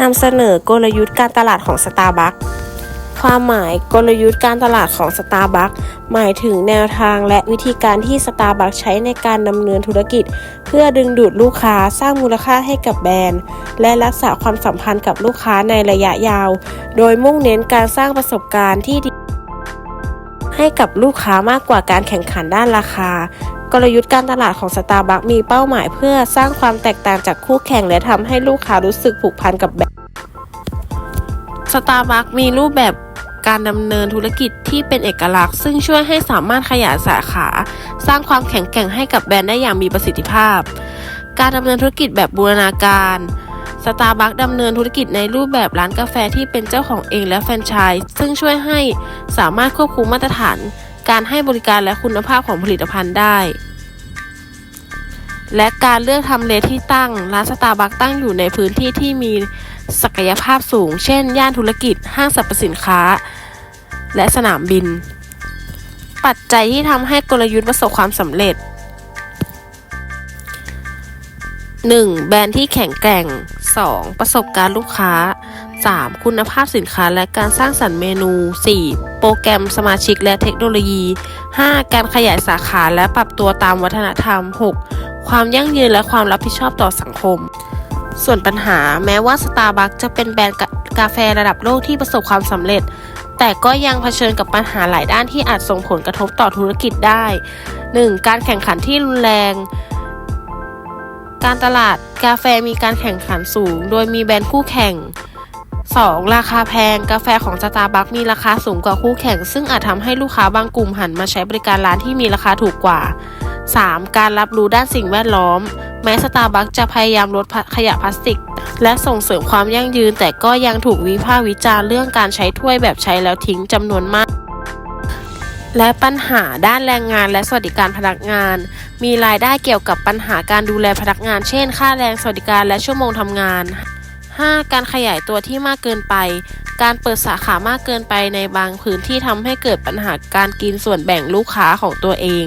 นำเสนอกลยุทธ์การตลาดของ Starbucks ความหมายกลยุทธ์การตลาดของ Starbucks หมายถึงแนวทางและวิธีการที่ Starbucks ใช้ในการดำเนินธุรกิจ เพื่อดึงดูดลูกค้าสร้างมูลค่าให้กับแบรนด์ และรักษาความสัมพันธ์กับลูกค้าในระยะยาว โดยมุ่งเน้นการสร้างประสบการณ์ที่ดีให้กับลูกค้ามากกว่าการแข่งขันด้านราคา กลยุทธ์การตลาดของ Starbucks มีเป้าหมายเพื่อสร้างความแตกต่างจากคู่แข่งและทำให้ลูกค้ารู้สึกผูกพันกับแบรนด์ Starbucks มีรูปแบบการดำเนินธุรกิจที่เป็นเอกลักษณ์ ซึ่งช่วยให้สามารถขยายสาขา สร้างความแข็งแกร่งให้กับแบรนด์ได้อย่างมีประสิทธิภาพ การดำเนินธุรกิจแบบบูรณาการ Starbucks ดำเนินธุรกิจในรูปแบบร้านกาแฟที่เป็นเจ้าของเองและแฟรนไชส์ซึ่งช่วยให้สามารถควบคุมมาตรฐาน การให้บริการและคุณภาพของผลิตภัณฑ์ได้ และการเลือกทำเลที่ตั้ง ร้านสตาร์บัคตั้งอยู่ในพื้นที่ที่มีศักยภาพสูง เช่น ย่านธุรกิจ ห้างสรรพสินค้า และสนามบิน ปัจจัยที่ทำให้กลยุทธ์ประสบความสำเร็จ 1. แบรนด์ที่แข็งแกร่ง 2. ประสบการณ์ลูกค้า 3. คุณภาพสินค้าและการสร้างสรรค์เมนู 4. โปรแกรมสมาชิกและเทคโนโลยี 5. การขยายสาขาและปรับตัวตามวัฒนธรรม 6. ความยั่งยืนและความรับผิดชอบต่อสังคม ส่วนปัญหาแม้ว่า Starbucks จะเป็นแบรนด์กาแฟระดับโลกที่ประสบความสำเร็จ แต่ก็ยังเผชิญกับปัญหาหลายด้านที่อาจส่งผลกระทบต่อธุรกิจได้ 1. การแข่งขันที่รุนแรง การตลาดกาแฟมีการแข่งขันสูง โดยมีแบรนด์คู่แข่ง 2. ราคาแพงกาแฟของ Starbucks มีราคาสูงกว่าคู่แข่ง ซึ่งอาจทำให้ลูกค้าบางกลุ่มหันมาใช้บริการร้านที่มีราคาถูกกว่า 3. การรับรู้ด้านสิ่งแวดล้อม แม้ Starbucks จะพยายามลดขยะพลาสติก และส่งเสริมความยั่งยืน แต่ก็ยังถูกวิพากษ์วิจารณ์เรื่องการใช้ถ้วยแบบใช้แล้วทิ้งจำนวนมาก และปัญหาด้านแรงงานและสวัสดิการพนักงาน มีรายได้เกี่ยวกับปัญหาการดูแลพนักงาน เช่น ค่าแรงสวัสดิการและชั่วโมงทำงาน 5. การขยายตัวที่มากเกินไป การเปิดสาขามากเกินไปในบางพื้นที่ทำให้เกิดปัญหาการกินส่วนแบ่งลูกค้าของตัวเอง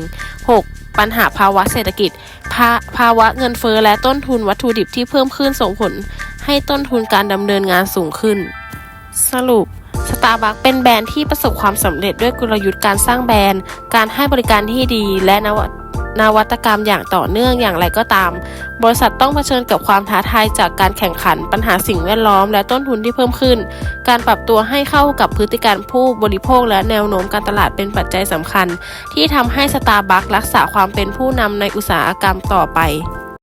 6. ปัญหาภาวะเศรษฐกิจ ภาภาวะเงินเฟ้อและต้นทุนวัตถุดิบที่เพิ่มขึ้นส่งผลให้ต้นทุนการดำเนินงานสูงขึ้น สรุปสตาร์บัคเป็นแบรนด์ที่ประสบความสำเร็จด้วยกลยุทธ์การสร้างแบรนด์ การให้บริการที่ดีและนวัต นวัตกรรมอย่างต่อเนื่องอย่างไรก็ตาม บริษัทต้องเผชิญกับความท้าทายจากการแข่งขันปัญหาสิ่งแวดล้อมและต้นทุนที่เพิ่มขึ้น การปรับตัวให้เข้ากับพฤติการผู้บริโภคและแนวโน้มการตลาดเป็นปัจจัยสำคัญ ที่ทำให้สตาร์บัครักษาความเป็นผู้นำในอุตสาหกรรมต่อไป